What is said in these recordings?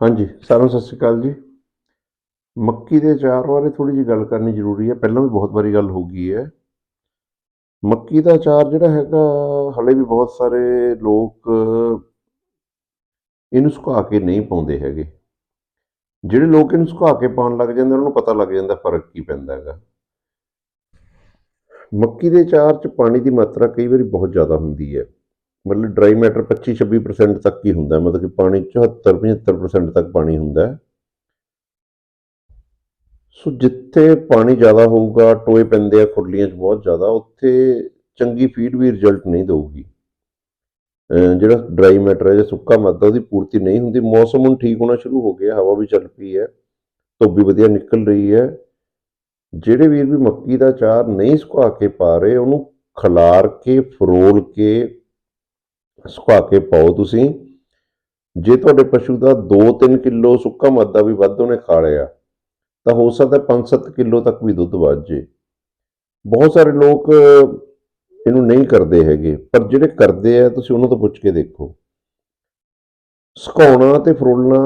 ਹਾਂਜੀ, ਸਾਰਿਆਂ ਨੂੰ ਸਤਿ ਸ਼੍ਰੀ ਅਕਾਲ ਜੀ। ਮੱਕੀ ਦੇ ਅਚਾਰ ਬਾਰੇ ਥੋੜੀ ਜਿਹੀ ਗੱਲ ਕਰਨੀ ਜ਼ਰੂਰੀ ਹੈ। ਪਹਿਲਾਂ ਵੀ ਬਹੁਤ ਵਾਰੀ ਗੱਲ ਹੋ ਗਈ ਹੈ। ਮੱਕੀ ਦਾ ਅਚਾਰ ਜਿਹੜਾ ਹੈਗਾ, ਹਲੇ ਵੀ ਬਹੁਤ ਸਾਰੇ ਲੋਕ ਇਹਨੂੰ ਸੁਕਾ ਕੇ ਨਹੀਂ ਪਾਉਂਦੇ ਹੈਗੇ। ਜਿਹੜੇ ਲੋਕ ਇਹਨੂੰ ਸੁਕਾ ਕੇ ਪਾਉਣ ਲੱਗ ਜਾਂਦੇ, ਉਹਨਾਂ ਨੂੰ ਪਤਾ ਲੱਗ ਜਾਂਦਾ ਫ਼ਰਕ ਕੀ ਪੈਂਦਾ ਹੈਗਾ। ਮੱਕੀ ਦੇ ਅਚਾਰ 'ਚ ਪਾਣੀ ਦੀ ਮਾਤਰਾ ਕਈ ਵਾਰੀ ਬਹੁਤ ਜ਼ਿਆਦਾ ਹੁੰਦੀ ਹੈ। ਮਤਲਬ ਡਰਾਈ ਮੈਟਰ 25-26% ਤੱਕ ਹੀ ਹੁੰਦਾ ਮਤਲਬ ਕਿ ਪਾਣੀ 74-75% ਤੱਕ ਪਾਣੀ ਹੁੰਦਾ ਸੋ ਜਿੱਥੇ ਪਾਣੀ ਜ਼ਿਆਦਾ ਹੋਊਗਾ, ਟੋਏ ਪੈਂਦੇ ਆ, ਖੁਰਲੀਆਂ 'ਚ ਬਹੁਤ ਜ਼ਿਆਦਾ, ਉੱਥੇ ਚੰਗੀ ਫੀਡ ਵੀ ਰਿਜ਼ਲਟ ਨਹੀਂ ਦੇਊਗੀ। ਜਿਹੜਾ ਡਰਾਈ ਮੈਟਰ ਹੈ ਜਾਂ ਸੁੱਕਾ ਮਾਦਾ, ਉਹਦੀ ਪੂਰਤੀ ਨਹੀਂ ਹੁੰਦੀ। ਮੌਸਮ ਹੁਣ ਠੀਕ ਹੋਣਾ ਸ਼ੁਰੂ ਹੋ ਗਿਆ, ਹਵਾ ਵੀ ਚੱਲ ਪਈ ਹੈ, ਧੁੱਪ ਵੀ ਵਧੀਆ ਨਿਕਲ ਰਹੀ ਹੈ। ਜਿਹੜੇ ਵੀਰ ਵੀ ਮੱਕੀ ਦਾ ਚਾਰ ਨਹੀਂ ਸੁਕਾ ਕੇ ਪਾ ਰਹੇ, ਉਹਨੂੰ ਖਲਾਰ ਕੇ, ਫਰੋਲ ਕੇ ਸੁਕਾ ਕੇ ਪਾਓ ਤੁਸੀਂ। ਜੇ ਤੁਹਾਡੇ ਪਸ਼ੂ ਦਾ 2-3 ਕਿਲੋ ਸੁੱਕਾ ਮਾਦਾ ਵੀ ਵੱਧ ਉਹਨੇ ਖਾ ਲਿਆ, ਤਾਂ ਹੋ ਸਕਦਾ 5-7 ਕਿਲੋ ਤੱਕ ਵੀ ਦੁੱਧ ਵੱਧ ਜੇ। ਬਹੁਤ ਸਾਰੇ ਲੋਕ ਇਹਨੂੰ ਨਹੀਂ ਕਰਦੇ ਹੈਗੇ, ਪਰ ਜਿਹੜੇ ਕਰਦੇ ਆ, ਤੁਸੀਂ ਉਹਨਾਂ ਤੋਂ ਪੁੱਛ ਕੇ ਦੇਖੋ। ਸੁਕਾਉਣਾ ਤੇ ਫਰੋਲਣਾ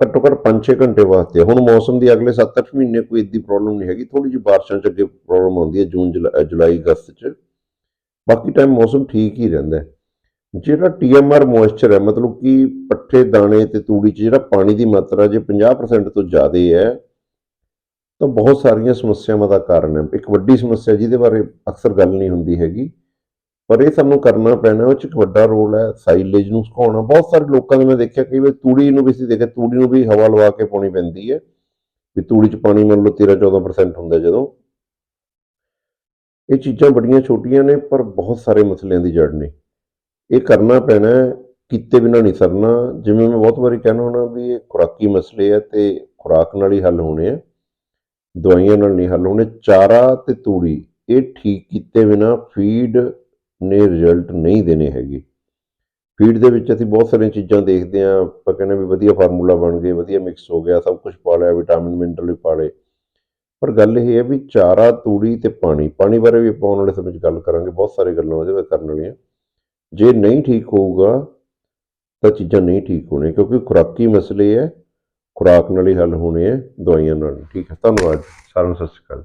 ਘੱਟੋ ਘੱਟ 5-6 ਘੰਟੇ ਵਾਸਤੇ ਹੁਣ ਮੌਸਮ ਦੀ ਅਗਲੇ 7-8 ਮਹੀਨੇ ਕੋਈ ਇੱਦੀ ਪ੍ਰੋਬਲਮ ਨਹੀਂ ਹੈਗੀ। ਥੋੜੀ ਜਿਹੀ ਬਾਰਿਸ਼ਾਂ ਚ ਅੱਗੇ ਪ੍ਰੋਬਲਮ ਆਉਂਦੀ ਹੈ, ਜੂਨ ਜੁਲਾ- ਜੁਲਾਈ, ਅਗਸਤ ਚ। ਬਾਕੀ ਟਾਈਮ ਮੌਸਮ ਠੀਕ ਹੀ ਰਹਿੰਦਾ ਹੈ। ਜਿਹੜਾ ਟੀਐਮਆਰ ਮੋਇਸਚਰ ਹੈ, ਮਤਲਬ ਕਿ ਪੱਠੇ, ਦਾਣੇ ਤੇ ਤੂੜੀ 'ਚ ਜਿਹੜਾ ਪਾਣੀ ਦੀ ਮਾਤਰਾ ਜੇ 50% ਤੋਂ ਜ਼ਿਆਦਾ ਹੈ, ਤਾਂ ਬਹੁਤ ਸਾਰੀਆਂ ਸਮੱਸਿਆਵਾਂ ਦਾ ਕਾਰਨ ਹੈ। ਇੱਕ ਵੱਡੀ ਸਮੱਸਿਆ ਜਿਹਦੇ ਬਾਰੇ ਅਕਸਰ ਗੱਲ ਨਹੀਂ ਹੁੰਦੀ ਹੈਗੀ, ਪਰ ਇਹ ਸਾਨੂੰ ਕਰਨਾ ਪੈਣਾ, ਉਹ 'ਚ ਇੱਕ ਵੱਡਾ ਰੋਲ ਹੈ ਸਾਈਲੇਜ ਨੂੰ ਸੁਕਾਉਣਾ। ਬਹੁਤ ਸਾਰੇ ਲੋਕਾਂ ਨੇ ਮੈਂ ਦੇਖਿਆ, ਕਈ ਵਾਰ ਤੂੜੀ ਨੂੰ ਵੀ ਅਸੀਂ ਦੇਖਿਆ, ਤੂੜੀ ਨੂੰ ਵੀ ਹਵਾ ਲਵਾ ਕੇ ਪਾਉਣੀ ਪੈਂਦੀ ਹੈ, ਵੀ ਤੂੜੀ 'ਚ ਪਾਣੀ ਮੰਨ ਲਓ 13-14% ਹੁੰਦਾ ਜਦੋਂ। ਇਹ ਚੀਜ਼ਾਂ ਬੜੀਆਂ ਛੋਟੀਆਂ ਨੇ, ਪਰ ਬਹੁਤ ਸਾਰੇ ਮਸਲਿਆਂ ਦੀ ਜੜ ਨੇ। ਇਹ ਕਰਨਾ ਪੈਣਾ ਕੀਤੇ ਬਿਨਾਂ ਨਹੀਂ ਸਰਨਾ। ਜਿਵੇਂ ਮੈਂ ਬਹੁਤ ਵਾਰੀ ਕਹਿਣਾ ਹੁੰਦਾ ਵੀ ਇਹ ਖੁਰਾਕੀ ਮਸਲੇ ਆ ਤੇ ਖੁਰਾਕ ਨਾਲ ਹੀ ਹੱਲ ਹੋਣੇ ਆ, ਦਵਾਈਆਂ ਨਾਲ ਨਹੀਂ ਹੱਲ ਹੋਣੇ। ਚਾਰਾ ਤੇ ਤੂੜੀ, ਇਹ ਠੀਕ ਕੀਤੇ ਬਿਨਾਂ ਫੀਡ ਨੇ ਰਿਜ਼ਲਟ ਨਹੀਂ ਦੇਣੇ ਹੈਗੇ। ਫੀਡ ਦੇ ਵਿੱਚ ਅਸੀਂ ਬਹੁਤ ਸਾਰੀਆਂ ਚੀਜ਼ਾਂ ਦੇਖਦੇ ਹਾਂ, ਆਪਾਂ ਕਹਿੰਦੇ ਵੀ ਵਧੀਆ ਫਾਰਮੂਲਾ ਬਣ ਗਏ, ਵਧੀਆ ਮਿਕਸ ਹੋ ਗਿਆ, ਸਭ ਕੁਝ ਪਾ ਲਿਆ ਵਿਟਾਮਿਨ ਮਿਨਰਲ ਵੀ ਪਾ ਲਏ। ਪਰ ਗੱਲ ਇਹ ਹੈ ਵੀ ਚਾਰਾ, ਤੂੜੀ ਤੇ ਪਾਣੀ ਪਾਣੀ ਬਾਰੇ ਵੀ ਆਪਾਂ ਆਉਣ ਵਾਲੇ ਸਮੇਂ 'ਚ ਗੱਲ ਕਰਾਂਗੇ, ਬਹੁਤ ਸਾਰੇ ਗੱਲਾਂ ਉਹਦੇ ਵਿੱਚ ਕਰਨ ਵਾਲੀਆਂ। ਜੇ ਨਹੀਂ ਠੀਕ ਹੋਊਗਾ, ਤਾਂ ਚੀਜ਼ਾਂ ਨਹੀਂ ਠੀਕ ਹੋਣੀਆਂ, ਕਿਉਂਕਿ ਖੁਰਾਕੀ ਮਸਲੇ ਹੈ, ਖੁਰਾਕ ਨਾਲ ਹੀ ਹੱਲ ਹੋਣੇ ਹੈ, ਦਵਾਈਆਂ ਨਾਲ, ਠੀਕ ਹੈ? ਧੰਨਵਾਦ ਸਾਰਿਆਂ ਨੂੰ ਸਤਿ ਸ਼੍ਰੀ ਅਕਾਲ।